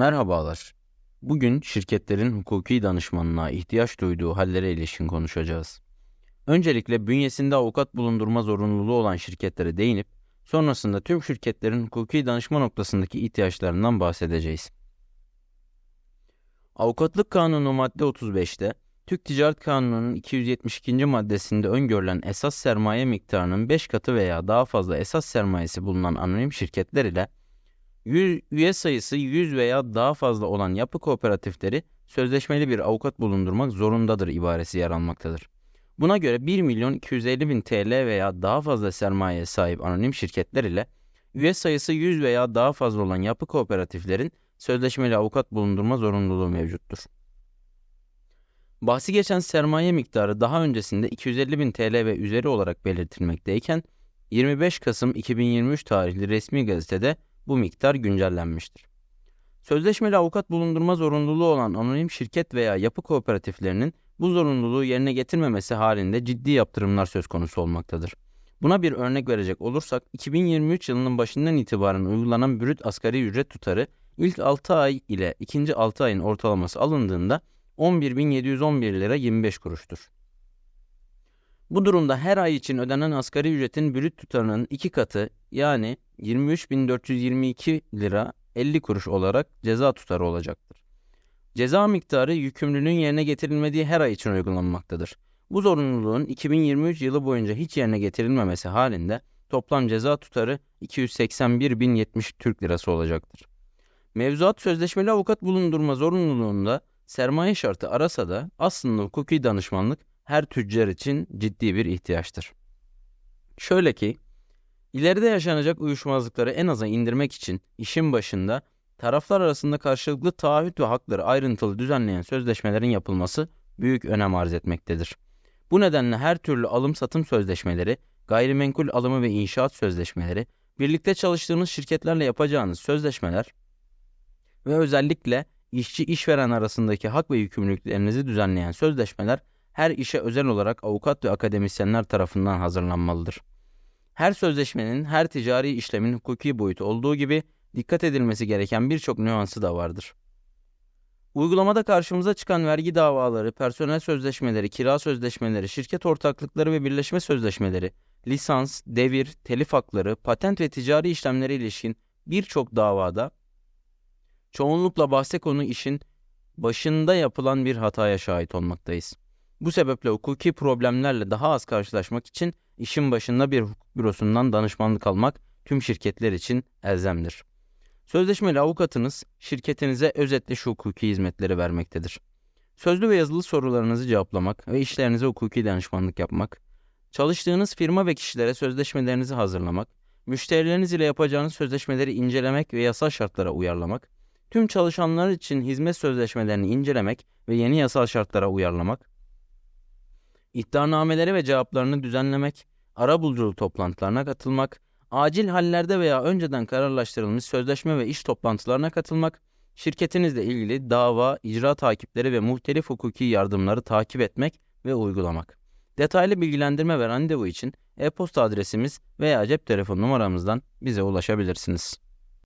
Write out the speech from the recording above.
Merhabalar. Bugün şirketlerin hukuki danışmanlığa ihtiyaç duyduğu hallere ilişkin konuşacağız. Öncelikle bünyesinde avukat bulundurma zorunluluğu olan şirketlere değinip sonrasında tüm şirketlerin hukuki danışma noktasındaki ihtiyaçlarından bahsedeceğiz. Avukatlık Kanunu madde 35'te Türk Ticaret Kanunu'nun 272. maddesinde öngörülen esas sermaye miktarının 5 katı veya daha fazla esas sermayesi bulunan anonim şirketler ile üye sayısı 100 veya daha fazla olan yapı kooperatifleri sözleşmeli bir avukat bulundurmak zorundadır ibaresi yer almaktadır. Buna göre 1 milyon 250 bin TL veya daha fazla sermayeye sahip anonim şirketler ile üye sayısı 100 veya daha fazla olan yapı kooperatiflerin sözleşmeli avukat bulundurma zorunluluğu mevcuttur. Bahsi geçen sermaye miktarı daha öncesinde 250 bin TL ve üzeri olarak belirtilmekteyken 25 Kasım 2023 tarihli resmi gazetede bu miktar güncellenmiştir. Sözleşmeli avukat bulundurma zorunluluğu olan anonim şirket veya yapı kooperatiflerinin bu zorunluluğu yerine getirmemesi halinde ciddi yaptırımlar söz konusu olmaktadır. Buna bir örnek verecek olursak 2023 yılının başından itibaren uygulanan brüt asgari ücret tutarı ilk 6 ay ile ikinci 6 ayın ortalaması alındığında 11.711 lira 25 kuruştur. Bu durumda her ay için ödenen asgari ücretin brüt tutarının iki katı yani 23.422 lira 50 kuruş olarak ceza tutarı olacaktır. Ceza miktarı yükümlülüğün yerine getirilmediği her ay için uygulanmaktadır. Bu zorunluluğun 2023 yılı boyunca hiç yerine getirilmemesi halinde toplam ceza tutarı 281.070 Türk lirası olacaktır. Mevzuat sözleşmeli avukat bulundurma zorunluluğunda sermaye şartı arasa da aslında hukuki danışmanlık her tüccar için ciddi bir ihtiyaçtır. Şöyle ki, ileride yaşanacak uyuşmazlıkları en aza indirmek için işin başında taraflar arasında karşılıklı taahhüt ve hakları ayrıntılı düzenleyen sözleşmelerin yapılması büyük önem arz etmektedir. Bu nedenle her türlü alım-satım sözleşmeleri, gayrimenkul alımı ve inşaat sözleşmeleri, birlikte çalıştığınız şirketlerle yapacağınız sözleşmeler ve özellikle işçi işveren arasındaki hak ve yükümlülüklerinizi düzenleyen sözleşmeler her işe özel olarak avukat ve akademisyenler tarafından hazırlanmalıdır. Her sözleşmenin, her ticari işlemin hukuki boyutu olduğu gibi dikkat edilmesi gereken birçok nüansı da vardır. Uygulamada karşımıza çıkan vergi davaları, personel sözleşmeleri, kira sözleşmeleri, şirket ortaklıkları ve birleşme sözleşmeleri, lisans, devir, telif hakları, patent ve ticari işlemlere ilişkin birçok davada çoğunlukla bahse konu işin başında yapılan bir hataya şahit olmaktayız. Bu sebeple hukuki problemlerle daha az karşılaşmak için işin başında bir hukuk bürosundan danışmanlık almak tüm şirketler için elzemdir. Sözleşmeli avukatınız şirketinize özetle şu hukuki hizmetleri vermektedir. Sözlü ve yazılı sorularınızı cevaplamak ve işlerinize hukuki danışmanlık yapmak, çalıştığınız firma ve kişilere sözleşmelerinizi hazırlamak, müşterileriniz ile yapacağınız sözleşmeleri incelemek ve yasal şartlara uyarlamak, tüm çalışanlar için hizmet sözleşmelerini incelemek ve yeni yasal şartlara uyarlamak, iddianameleri ve cevaplarını düzenlemek, ara buluculuk toplantılarına katılmak, acil hallerde veya önceden kararlaştırılmış sözleşme ve iş toplantılarına katılmak, şirketinizle ilgili dava, icra takipleri ve muhtelif hukuki yardımları takip etmek ve uygulamak. Detaylı bilgilendirme ve randevu için e-posta adresimiz veya cep telefon numaramızdan bize ulaşabilirsiniz.